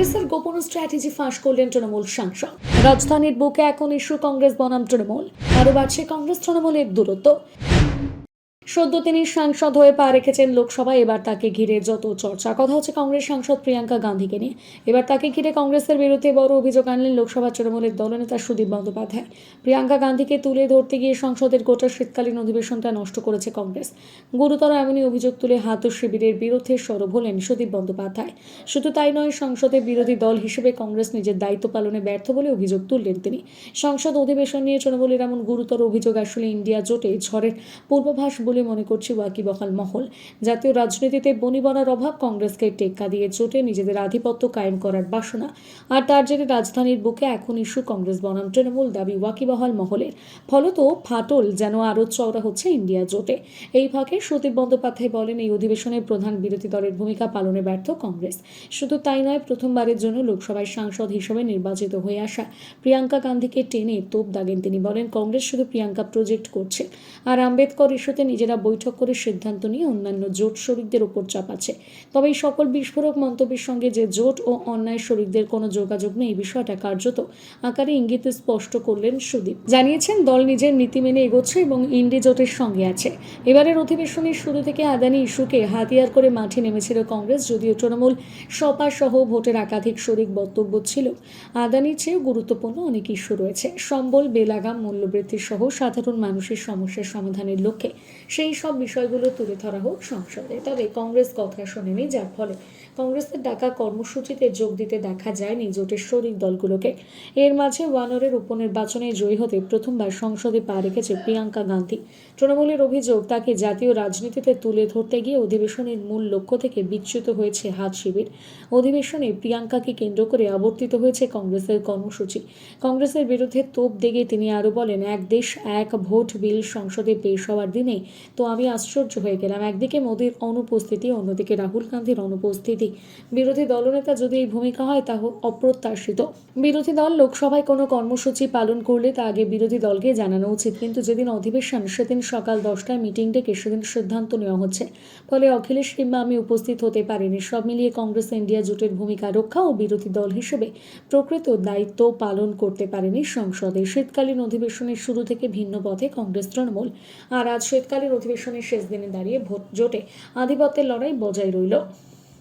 কংগ্রেসের গোপন স্ট্র্যাটেজি ফাঁস করলেন তৃণমূল সাংসদ। রাজধানীর বুকে এখন ইস্যু কংগ্রেস বনাম তৃণমূল। আরও বাড়ছে কংগ্রেস তৃণমূলের দূরত্ব। সদ্য তিনি সাংসদ হয়ে পা রেখেছেন লোকসভায়, এবার তাকে ঘিরে যত চর্চা। কথা হচ্ছে কংগ্রেস সাংসদ প্রিয়াঙ্কা গান্ধীকে নিয়ে। এবার তাকে ঘিরে কংগ্রেসের বিরুদ্ধে বড় অভিযোগ আনলেন লোকসভা তৃণমূলের দলনেতা সুদীপ বন্দ্যোপাধ্যায়। প্রিয়াঙ্কা গান্ধীকে তুলে ধরতে গিয়ে সংসদের গোটা শীতকালীন অধিবেশনটা নষ্ট করেছে কংগ্রেস। গুরুতর এমনই অভিযোগ তুলে হাত শিবিরের বিরুদ্ধে সরব হলেন সুদীপ বন্দ্যোপাধ্যায়। শুধু তাই নয় সংসদে বিরোধী দল হিসেবে কংগ্রেস নিজের দায়িত্ব পালনে ব্যর্থ বলে অভিযোগ তুললেন তিনি। সংসদ অধিবেশন নিয়ে তৃণমূলের এমন গুরুতর অভিযোগ আসলে ইন্ডিয়া জোটে ঝড়ের পূর্বাভাস বলে মনে করছে ওয়াকিবহাল মহল। জাতীয় রাজনীতিতে বনিবনার অভাব কংগ্রেসকে টেক্কা দিয়ে জোটে নিজেদের আধিপত্য কায়েম করার বাসনা। আর তার জেরে রাজধানীর বুকে এখন ইস্যু কংগ্রেস বনাম তৃণমূল দাবি ওয়াকিবহাল মহলের। ফলত ফাটল যেন আরও চওড়া হচ্ছে ইন্ডিয়া জোটে। এই ফাঁকে সতীপ বন্দ্যোপাধ্যায় বলেন, এই অধিবেশনের প্রধান বিরোধী দলের ভূমিকা পালনে ব্যর্থ কংগ্রেস। শুধু তাই নয়, প্রথমবারের জন্য লোকসভায় সাংসদ হিসেবে নির্বাচিত হয়ে আসা প্রিয়াঙ্কা গান্ধীকে টেনে তোপ দাগেন তিনি বলেন, কংগ্রেস শুধু প্রিয়াঙ্কা প্রজেক্ট করছে। আর আম্বেদকর ইস্যুতে নিজেরা বৈঠক করে সিদ্ধান্ত নিয়ে অন্যান্য জোট শরিকদের ওপর চাপাচ্ছে তবে এই সকল বিস্ফোরক মন্তব্যের সঙ্গে যে জোট ও অন্যায় শরিকদের কোনো যোগাযোগ নেই বিষয়টা কার্যত আকারে ইঙ্গিতে স্পষ্ট করলেন সুদীপ। জানিয়েছেন, দল নিজের নীতি মেনে এগোচ্ছে এবং ইন্ডি জোটের সঙ্গে আছে। এবারের অধিবেশনের শুরু থেকে আদানি ইস্যুকে হাতিয়ার করে মাঠে নেমেছিল কংগ্রেস, যদিও তৃণমূল সপা সহ ভোটের একাধিক শরিক বক্তব্য ছিল। আদানির চেয়েও গুরুত্বপূর্ণ অনেক ইস্যু রয়েছে। সম্বল, বেলাগাম মূল্যবৃদ্ধি সহ সাধারণ মানুষের সমস্যার সমাধানের লক্ষ্যে সেই সব বিষয়গুলো তুলে ধরা হোক সংসদে। তবে কংগ্রেস কথা শোনেনি, যার ফলে কংগ্রেসের ডাকা কর্মসূচিতে যোগ দিতে দেখা যায়নি জোটের শরিক দলগুলোকে। এর মাঝে ওয়ানরের উপনির্বাচনে জয়ী হতে প্রথমবার সংসদে পা রেখেছে প্রিয়াঙ্কা গান্ধী। তৃণমূলের অভিযোগ, তাকে জাতীয় রাজনীতিতে তুলে ধরতে গিয়ে অধিবেশনের মূল লক্ষ্য থেকে বিচ্যুত হয়েছে হাত শিবির। অধিবেশনে প্রিয়াঙ্কাকে কেন্দ্র করে আবর্তিত হয়েছে কংগ্রেসের কর্মসূচি। কংগ্রেসের বিরুদ্ধে তোপ দেগে তিনি আরও বলেন, এক দেশ, এক ভোট বিল সংসদে পেশ হওয়ার দিনেই তো আমি আশ্চর্য হয়ে গেলাম। একদিকে মোদীর অনুপস্থিতি, অন্যদিকে রাহুল গান্ধীর অনুপস্থিতি। বিরোধী দলনেতা যদি এই ভূমিকা হয়, তা অপ্রত্যাশিত। বিরোধী দল লোকসভায় কোনো কর্মসূচি পালন করলে তা আগে বিরোধী দলকে জানানো উচিত। কিন্তু যেদিন অধিবেশন, সেদিন সকাল দশটায় মিটিং ডেকে সেদিন সিদ্ধান্ত নেওয়া হচ্ছে। ফলে অখিলেশ কিংবা আমি উপস্থিত হতে পারিনি। সব মিলিয়ে কংগ্রেস ইন্ডিয়া জোটের ভূমিকা রক্ষা ও বিরোধী দল হিসেবে প্রকৃত দায়িত্ব পালন করতে পারেনি সংসদে। শীতকালীন অধিবেশনের শুরু থেকে ভিন্ন পথে কংগ্রেস তৃণমূল। আর আজ শীতকালীন অধিবেশনের শেষ দিনে দাঁড়িয়ে ভোট জোটে আধিপত্যের লড়াই বজায় রইল।